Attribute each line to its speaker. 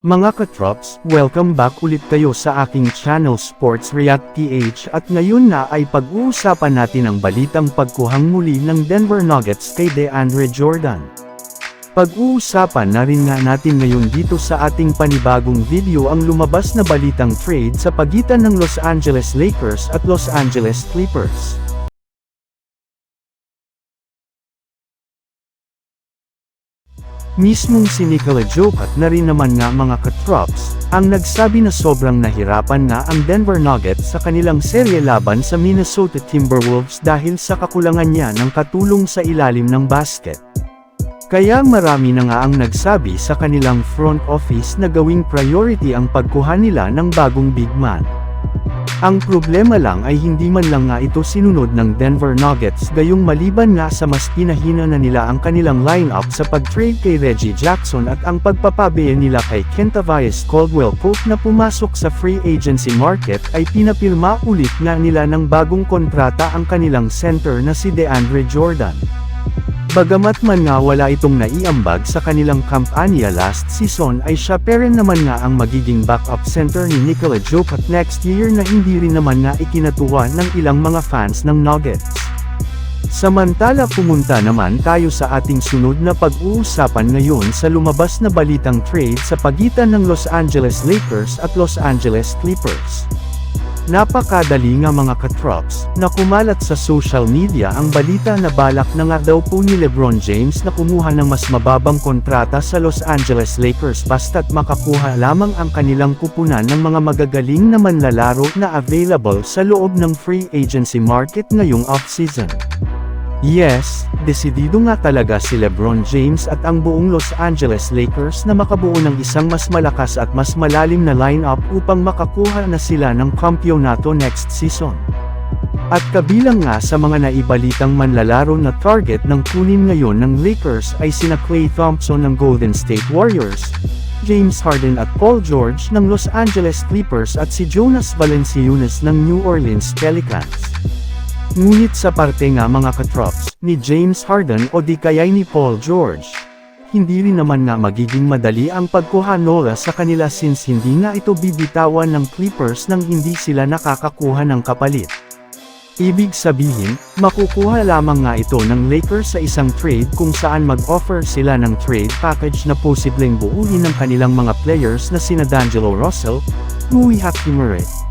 Speaker 1: Mga katrops, welcome back ulit kayo sa aking channel Sports React PH at ngayon na ay pag-uusapan natin ang balitang pagkuhang muli ng Denver Nuggets kay DeAndre Jordan. Pag-uusapan na rin nga natin ngayon dito sa ating panibagong video ang lumabas na balitang trade sa pagitan ng Los Angeles Lakers at Los Angeles Clippers. Mismong si Nikola Jokic na rin naman nga mga katrops, ang nagsabi na sobrang nahirapan na ang Denver Nuggets sa kanilang serye laban sa Minnesota Timberwolves dahil sa kakulangan niya ng katulong sa ilalim ng basket. Kaya marami na nga ang nagsabi sa kanilang front office na gawing priority ang pagkuha nila ng bagong big man. Ang problema lang ay hindi man lang nga ito sinunod ng Denver Nuggets gayong maliban nga sa mas pinahina na nila ang kanilang lineup sa pag-trade kay Reggie Jackson at ang pagpapabaya nila kay Kentavious Caldwell Pope na pumasok sa free agency market ay pinapirma ulit nga nila ng bagong kontrata ang kanilang center na si DeAndre Jordan. Bagamat man nga wala itong naiambag sa kanilang kampanya last season ay siya pa naman nga ang magiging backup center ni Nikola Jokic next year na hindi rin naman nga ikinatuwa ng ilang mga fans ng Nuggets. Samantala pumunta naman tayo sa ating sunod na pag-uusapan ngayon sa lumabas na balitang trade sa pagitan ng Los Angeles Lakers at Los Angeles Clippers. Napakadali nga mga katrops, na kumalat sa social media ang balita na balak na nga daw po ni Lebron James na kumuha ng mas mababang kontrata sa Los Angeles Lakers basta't makakuha lamang ang kanilang kupunan ng mga magagaling na manlalaro na available sa loob ng free agency market ngayong off-season. Yes, desidido nga talaga si Lebron James at ang buong Los Angeles Lakers na makabuo ng isang mas malakas at mas malalim na lineup upang makakuha na sila ng kampyonato next season. At kabilang nga sa mga naibalitang manlalaro na target ng kunin ngayon ng Lakers ay sina Klay Thompson ng Golden State Warriors, James Harden at Paul George ng Los Angeles Clippers at si Jonas Valanciunas ng New Orleans Pelicans. Ngunit sa parte nga mga katrops, ni James Harden o di kaya'y ni Paul George. Hindi rin naman nga magiging madali ang pagkuha nola sa kanila since hindi nga ito bibitawan ng Clippers nang hindi sila nakakakuha ng kapalit. Ibig sabihin, makukuha lamang nga ito ng Lakers sa isang trade kung saan mag-offer sila ng trade package na posibleng buuin ng kanilang mga players na sina D'Angelo Russell, Rui Hachimura,